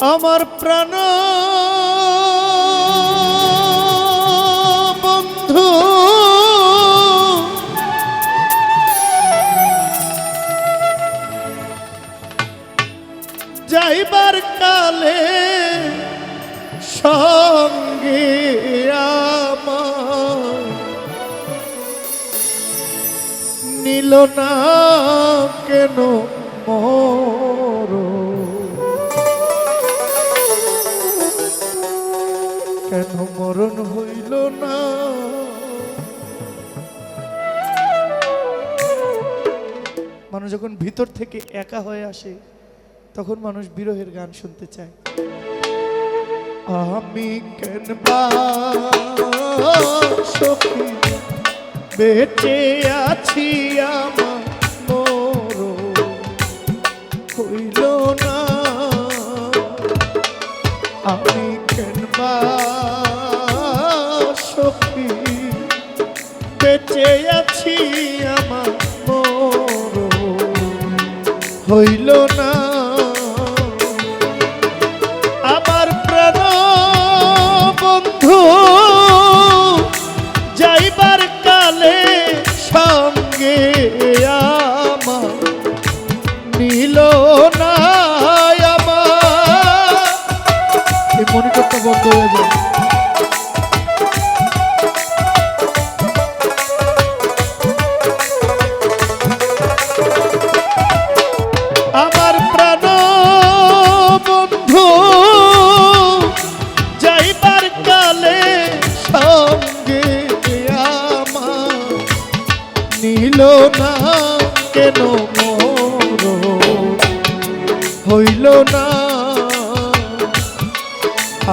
আমার প্রাণ বন্ধু। যাইবার কালে সঙ্গে আমার না কেন মর মরণ হইল না। মানুষ যখন ভিতর থেকে একা হয়ে আসে, তখন মানুষ বিরহের গান শুনতে চায়। আমি কেন বা বেঁচে আছি আমার হইল না।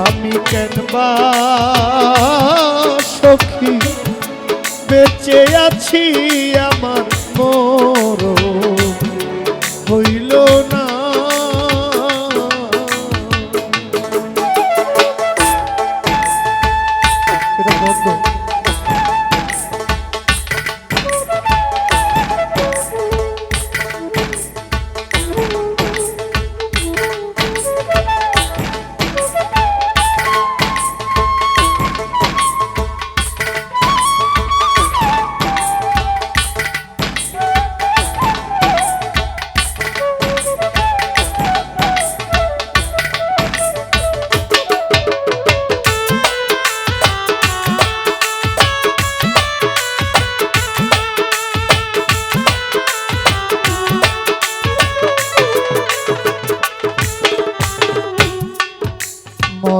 আমি কেনবা সখী? বেঁচে আছি আমার মোর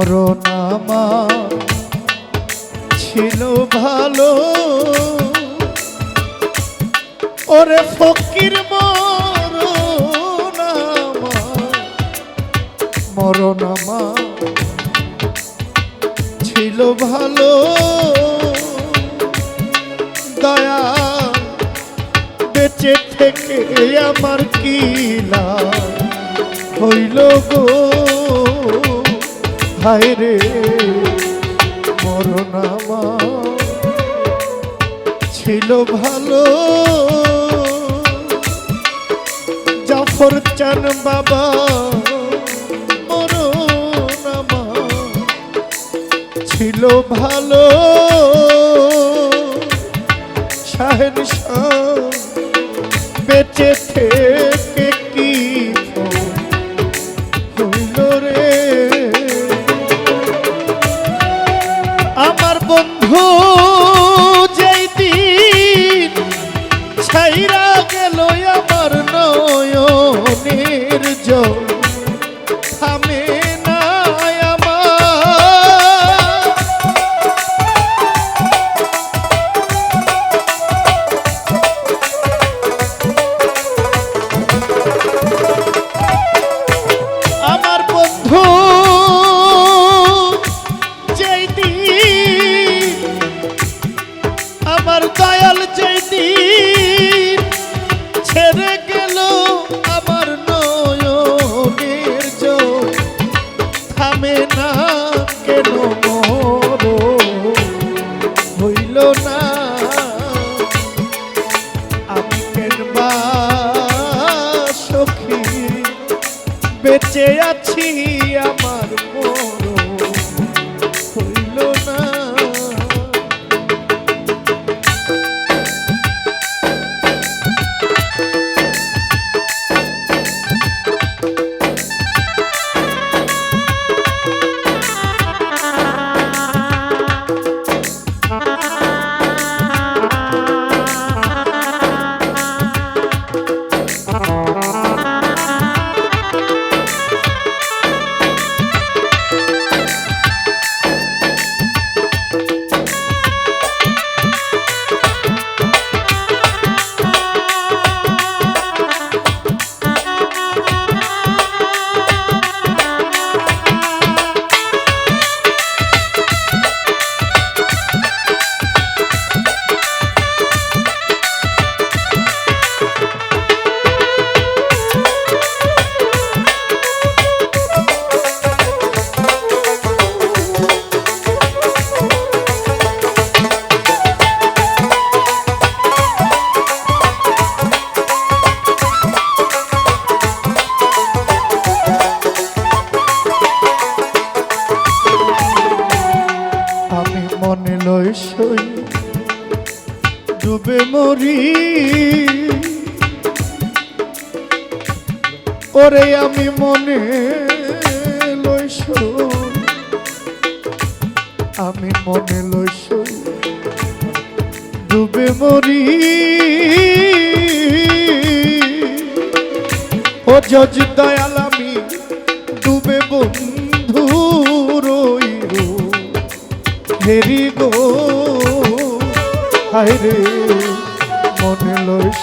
মরণ ছিল ভালো। ওরে ফকির মরণ আমার ছিল ভালো। দয়া বেঁচে থেকে আমার কি লাভ হইল গো? হায় রে? মরণ ছিল ভালো। জাফর চান বাবা মরণ ছিল ভালো। শাহেন শাহ আমার বেঁচে আছি। ওরে আমি মনে লয় সই আমি মনে লয় সই ডুবে মরি। ও জজ দয়াল, আমি ডুবে বন্ধু রই হেরি গো, হায় রে, মনে লইস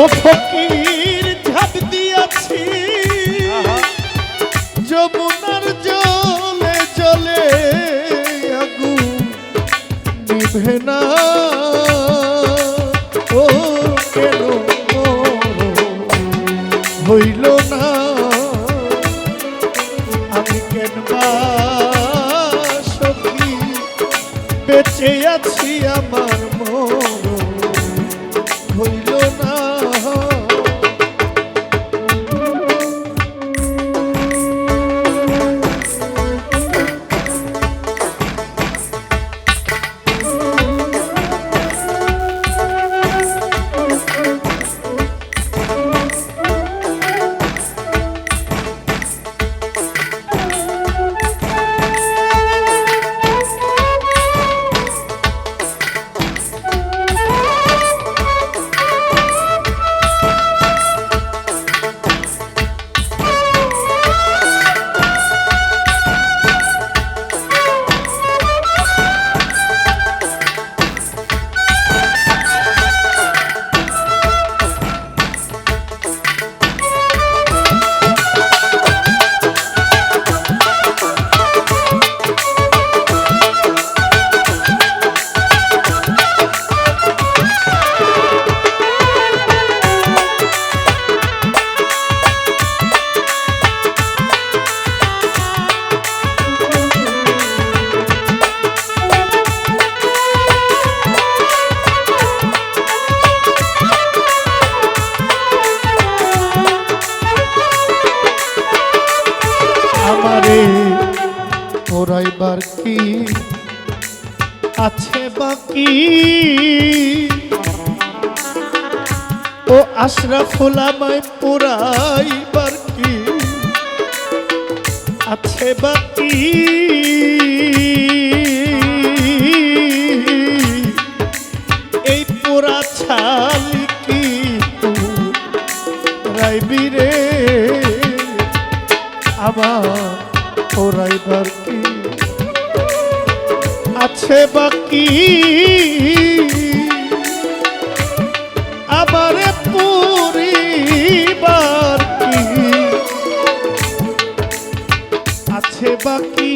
ও ফকির ঝাঁপ দিয়াছি। যমুনার জলে জলে আগুন নিভে না। ও কেন হইল না? আমি কেন সখী বেঁচে আছি আমার মন? কি ও আশরাফুল আমায় পুরাইবার কি আছে বাকি? এই পোড়া ছাল কি রাইবি রে? আমার পোড়াইবার কি? আছে বাকি। আবার পুরিবার কি? আছে বাকি।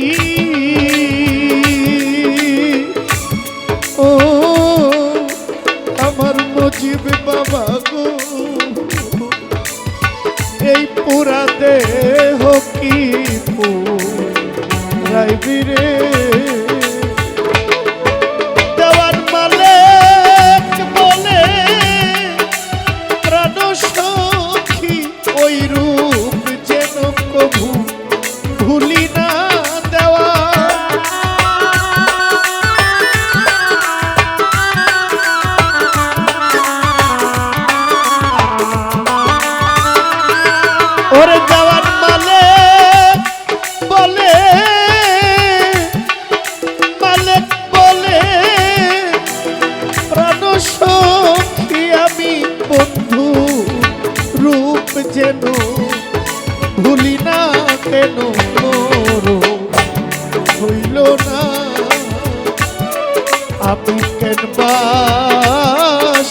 আমি কেন বা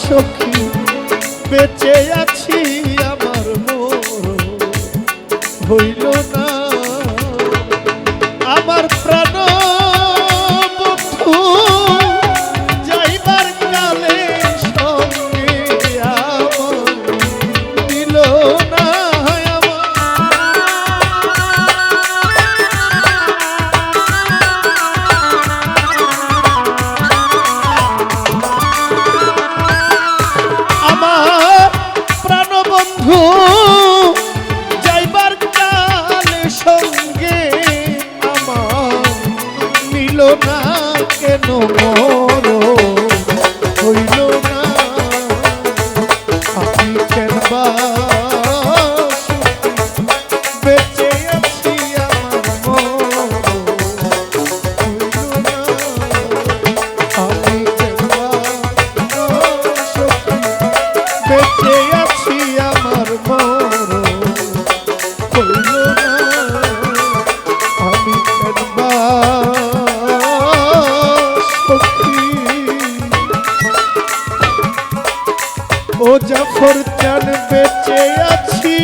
সখী বেঁচে আছি মুজাফর চান বেঁচে আছি।